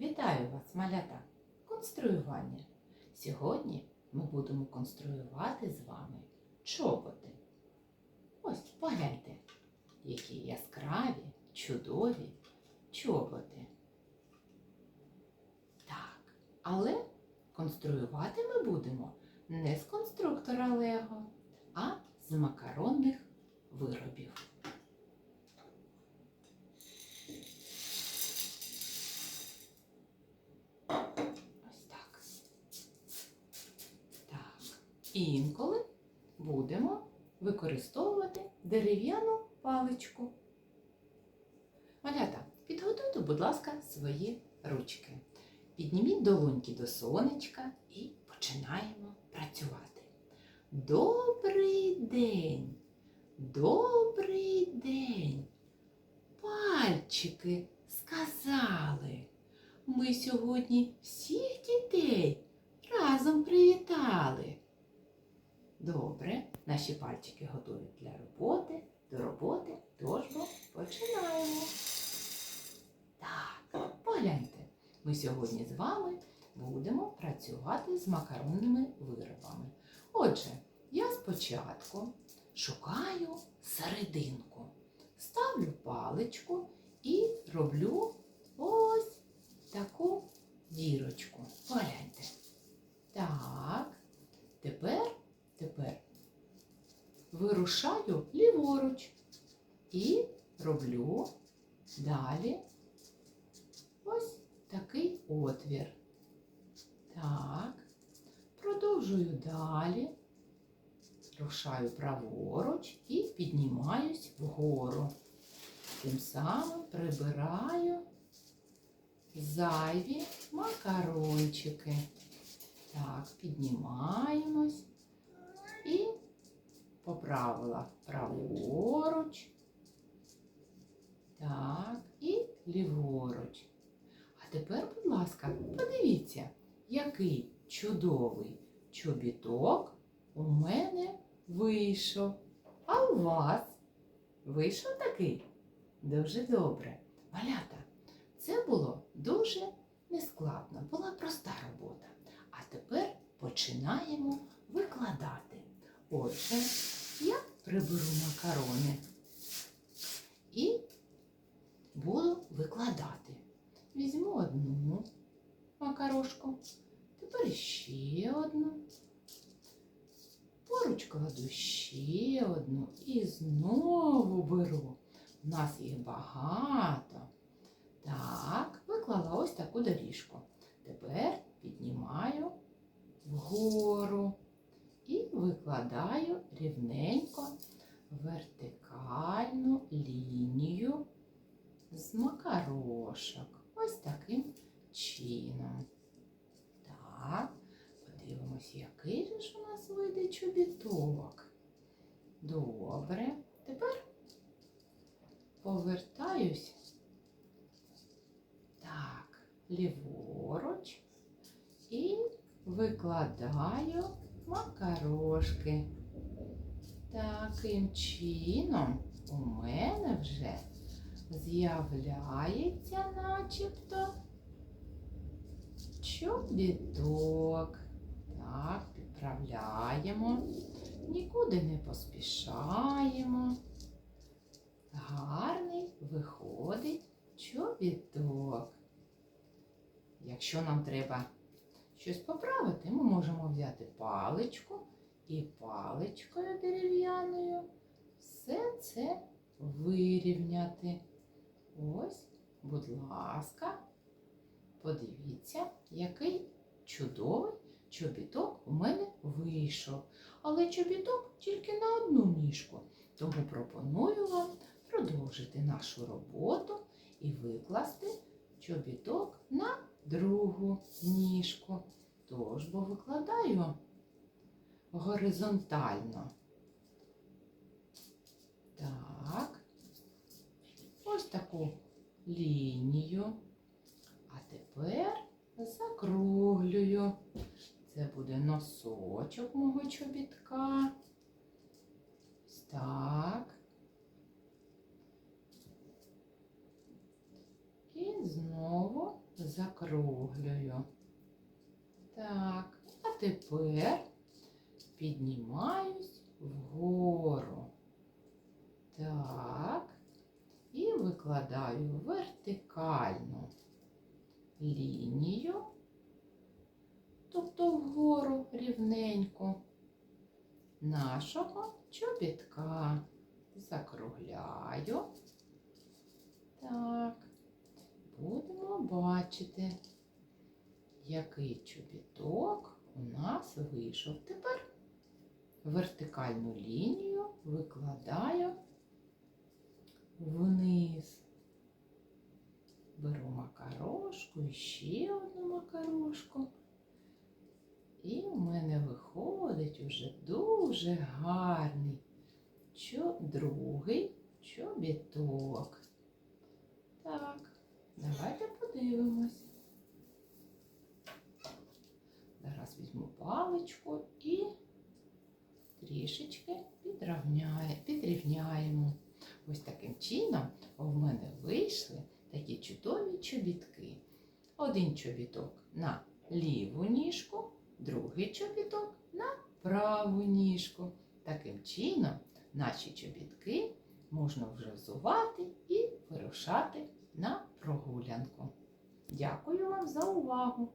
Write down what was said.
Вітаю вас, малята! Конструювання. Сьогодні ми будемо конструювати з вами чоботи. Ось погляньте, які яскраві, чудові чоботи. Так, але конструювати ми будемо не з конструктора Лего, а з макаронних виробів. Ось так. Так. Інколи будемо використовувати дерев'яну паличку. Малята, підготуйте, будь ласка, свої ручки. Підніміть долоньки до сонечка і починаємо працювати. Добрий день! Добрий день! Пальчики сказали. Ми сьогодні всіх дітей разом привітали. Добре, наші пальчики готові для роботи, до роботи, тож бо починаємо. Так, погляньте, ми сьогодні з вами будемо працювати з макаронними виробами. Отже, я спочатку шукаю серединку, ставлю паличку і роблю ось таку дірочку. Погляньте. Так. Тепер, вирушаю ліворуч і роблю далі ось такий отвір. Так. Продовжую далі. Рушаю праворуч і піднімаюсь вгору. Тим самим прибираю зайві макарончики. Так, піднімаємось і поправила праворуч. Так, і ліворуч. А тепер, будь ласка, подивіться, який чудовий чобіток у мене вийшов. А у вас вийшов такий? Дуже добре. Малята. Це було дуже нескладно, була проста робота. А тепер починаємо викладати. Отже, я приберу макарони і буду викладати. Візьму одну макарошку, тепер ще одну. Поруч кладу ще одну і знову беру. У нас їх багато. Так, виклала ось таку доріжку. Тепер піднімаю вгору викладаю рівненько вертикальну лінію з макарошок. Ось таким чином. Так, подивимось, який ж у нас вийде чобіток. Добре. Тепер повертаюсь так, ліворуч і викладаю макарошки. Таким чином у мене вже з'являється начебто чобіток. Так, підправляємо, нікуди не поспішаємо. Гарний виходить чобіток. Якщо нам треба щось поправити, ми можемо взяти паличку і паличкою дерев'яною все це вирівняти. Ось, будь ласка, подивіться, який чудовий чобіток у мене вийшов. Але чобіток тільки на одну ніжку. Тому пропоную вам продовжити нашу роботу і викласти чобіток на другу ніжку. Тож, бо викладаю горизонтально. Так, ось таку лінію. А тепер закруглюю. Це буде носочок мого чобітка. Так. І закруглюю. Так, а тепер піднімаюсь вгору. Так. І викладаю вертикальну лінію, тобто вгору рівненько нашого чобітка. Закругляю. Так, будемо бачити, який чобіток у нас вийшов. Тепер вертикальну лінію викладаю вниз. Беру макарошку і ще одну макарошку. І в мене виходить уже дуже гарний чо, другий чобіток. Так, давайте подивимось. Зараз візьму паличку і трішечки підрівняємо. Ось таким чином в мене вийшли такі чудові чобітки. Один чобіток на ліву ніжку, другий чобіток на праву ніжку. Таким чином наші чобітки можна вже взувати і вирушати на прогулянку. Дякую вам за увагу!